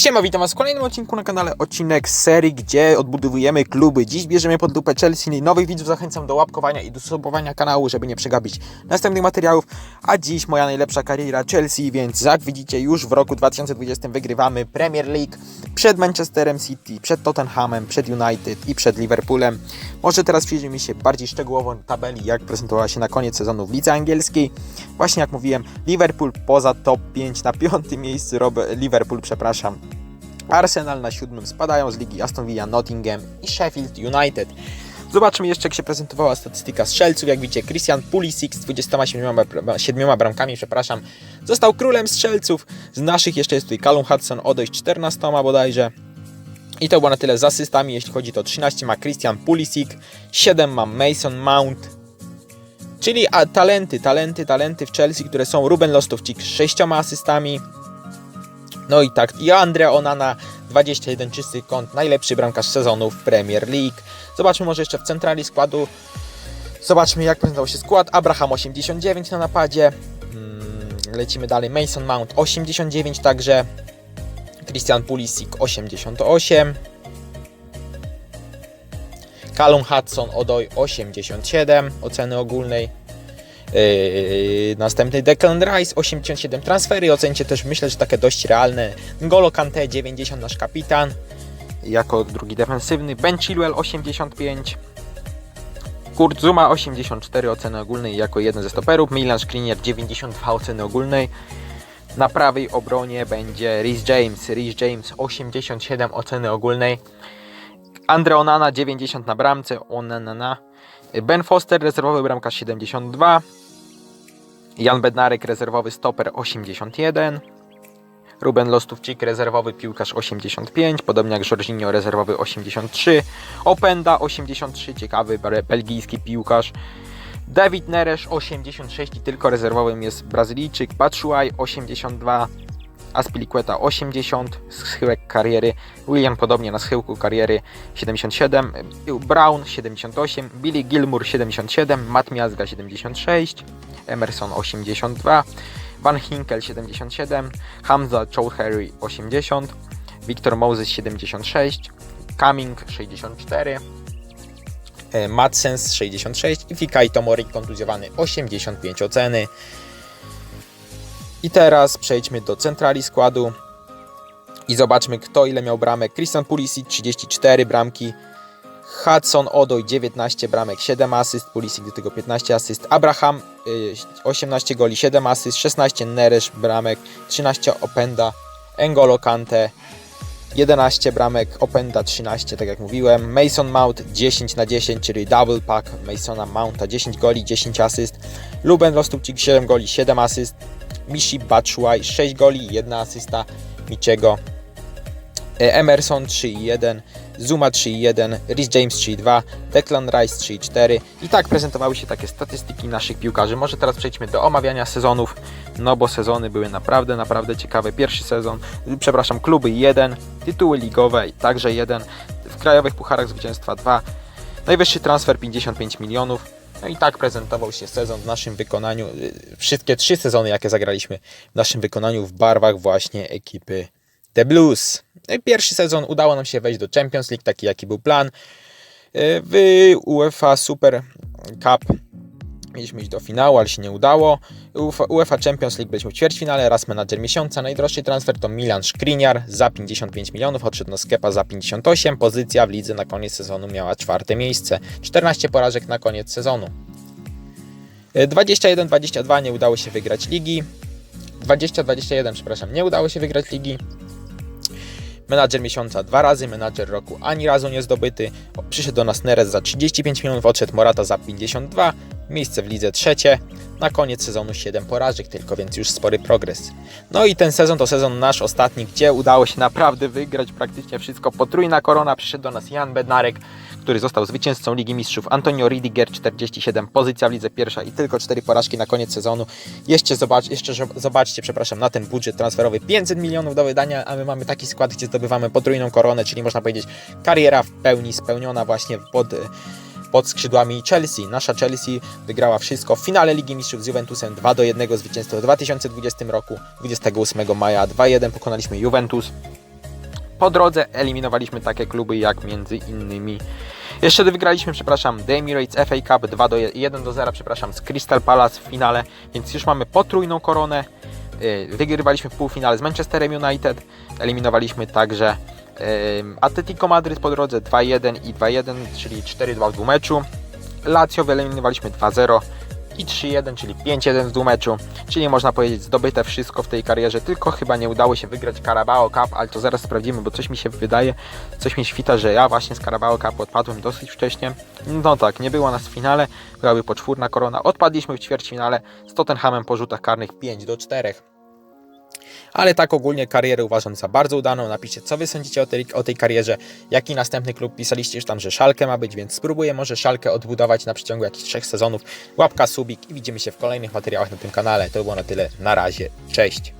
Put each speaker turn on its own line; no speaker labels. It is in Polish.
Siema, witam was w kolejnym odcinku na kanale, odcinek serii, gdzie odbudowujemy kluby. Dziś bierzemy pod lupę Chelsea, nowych widzów zachęcam do łapkowania i do subowania kanału, żeby nie przegapić następnych materiałów, a dziś moja najlepsza kariera Chelsea, więc jak widzicie już w roku 2020 wygrywamy Premier League przed Manchesterem City, przed Tottenhamem, przed United i przed Liverpoolem. Może teraz przyjrzyjmy się bardziej szczegółowo tabeli, jak prezentowała się na koniec sezonu w lidze angielskiej. Właśnie jak mówiłem, Liverpool poza top 5 na piątym miejscu, Rob- Liverpool, przepraszam, Arsenal na siódmym spadają z ligi Aston Villa, Nottingham i Sheffield United. Zobaczmy jeszcze, jak się prezentowała statystyka strzelców. Jak widzicie, Christian Pulisic z 27 bra- siedmioma bramkami, przepraszam, został królem strzelców. Z naszych jeszcze jest tutaj Callum Hudson, odejść 14 bodajże. I to było na tyle z asystami, jeśli chodzi to 13 ma Christian Pulisic, 7 ma Mason Mount, czyli a, talenty, talenty, talenty w Chelsea, które są Ruben Lostowczyk z 6 asystami, no i tak, i Andrea Onana, 21 czysty kąt, najlepszy bramkarz sezonu w Premier League. Zobaczmy może jeszcze w centrali składu. Zobaczmy jak prezentował się skład. Abraham 89 na napadzie. Mm, Lecimy dalej. Mason Mount 89 także. Christian Pulisic 88. Callum Hudson Odoi 87 oceny ogólnej. Yy, następny Declan Rice 87 transfery. Ocencie też myślę, że takie dość realne. Ngolo Kante 90 nasz kapitan. Jako drugi defensywny Ben Chilwell 85 Kurt Zuma 84 oceny ogólnej jako jeden ze stoperów. Milan Skriniar 92 oceny ogólnej. Na prawej obronie będzie Rhys James. Rhys James 87 oceny ogólnej Andre Onana 90 na bramce Onana. Ben Foster rezerwowy bramkarz 72 Jan Bednarek rezerwowy stoper 81 Ruben Lostówczyk rezerwowy piłkarz 85 podobnie jak Jorginho rezerwowy 83 Openda 83 ciekawy be- belgijski piłkarz. David Neres 86 i tylko rezerwowym jest Brazylijczyk. Batshuayi 82 Aspilicueta 80, schyłek kariery, William podobnie na schyłku kariery 77, Brown 78, Billy Gilmour 77, Matt Miazga 76, Emerson 82, Van Hinkel 77, Hamza Chowdhury 80, Victor Moses 76, Cumming 64, e, Madsens 66 i Fikai Tomori kontuzjowany 85 oceny. I teraz przejdźmy do centrali składu i zobaczmy kto ile miał bramek. Christian Pulisic 34 bramki, Hudson Odoi 19 bramek, 7 asyst, Pulisic do tego 15 asyst, Abraham y, 18 goli, 7 asyst, 16 Neres bramek, 13 Openda, Engolo Kante 11 bramek, Openda 13, tak jak mówiłem, Mason Mount 10 na 10, czyli double pack Masona Mounta 10 goli, 10 asyst, Luben Rostupcik 7 goli, 7 asyst, Mishi Batshuayi 6 goli, 1 asysta, Michiego E, Emerson 3,1, Zuma 3,1, Rhys James 3,2, Declan Rice 3,4 i tak prezentowały się takie statystyki naszych piłkarzy. Może teraz przejdźmy do omawiania sezonów, no bo sezony były naprawdę, naprawdę ciekawe. Pierwszy sezon, przepraszam, kluby 1, tytuły ligowe także 1, w krajowych pucharach zwycięstwa 2, najwyższy transfer 55 milionów. No i tak prezentował się sezon w naszym wykonaniu. Wszystkie trzy sezony, jakie zagraliśmy w naszym wykonaniu w barwach właśnie ekipy The Blues. No Pierwszy sezon udało nam się wejść do Champions League, taki jaki był plan. Y, W UEFA Super Cup mieliśmy iść do finału, ale się nie udało. UEFA, Champions League byliśmy w ćwierćfinale, raz menadżer miesiąca. Najdroższy transfer to Milan Skriniar za 55 milionów, odszedł do Skepa za 58. Pozycja w lidze na koniec sezonu miała czwarte miejsce. 14 porażek na koniec sezonu. Y, 21-22 nie udało się wygrać ligi. 20-21, przepraszam, nie udało się wygrać ligi. Menadżer miesiąca dwa razy, menadżer roku ani razu nie zdobyty. Przyszedł do nas Neres za 35 milionów, odszedł Morata za 52. Miejsce w lidze trzecie. Na koniec sezonu 7 porażek tylko, więc już spory progres. No i ten sezon to sezon nasz ostatni, gdzie udało się naprawdę wygrać praktycznie wszystko. Potrójna korona, przyszedł do nas Jan Bednarek, który został zwycięzcą Ligi Mistrzów. Antonio Ridiger 47, pozycja w lidze pierwsza i tylko 4 porażki na koniec sezonu. Jeszcze, zobacz, jeszcze zobaczcie, przepraszam, na ten budżet transferowy 500 milionów do wydania, a my mamy taki skład, gdzie zdobywamy potrójną koronę, czyli można powiedzieć kariera w pełni spełniona właśnie pod, pod skrzydłami Chelsea. Nasza Chelsea wygrała wszystko w finale Ligi Mistrzów z Juventusem 2 do 1 zwycięstwo w 2020 roku. 28 maja 2-1 pokonaliśmy Juventus. Po drodze eliminowaliśmy takie kluby jak między innymi jeszcze wygraliśmy, przepraszam, The Emirates FA Cup 2 do 1 do 0, przepraszam, z Crystal Palace w finale, więc już mamy potrójną koronę. Yy, Wygrywaliśmy w półfinale z Manchesterem United, eliminowaliśmy także Atletico Madryt po drodze 2-1 i 2-1, czyli 4-2 w dwumeczu. Lazio wyeliminowaliśmy 2-0 i 3-1, czyli 5-1 w dwumeczu, czyli można powiedzieć zdobyte wszystko w tej karierze, tylko chyba nie udało się wygrać Carabao Cup, ale to zaraz sprawdzimy, bo coś mi się wydaje, coś mi świta, że ja właśnie z Carabao Cup odpadłem dosyć wcześnie. No tak, nie było nas w finale, byłaby poczwórna korona. Odpadliśmy w ćwierćfinale z Tottenhamem po rzutach karnych 5 do 4. Ale tak ogólnie karierę uważam za bardzo udaną. Napiszcie, co wy sądzicie o tej, o tej karierze, jaki następny klub pisaliście już tam, że Szalkę ma być, więc spróbuję może Szalkę odbudować na przeciągu jakichś trzech sezonów. Łapka, subik i widzimy się w kolejnych materiałach na tym kanale. To było na tyle. Na razie. Cześć.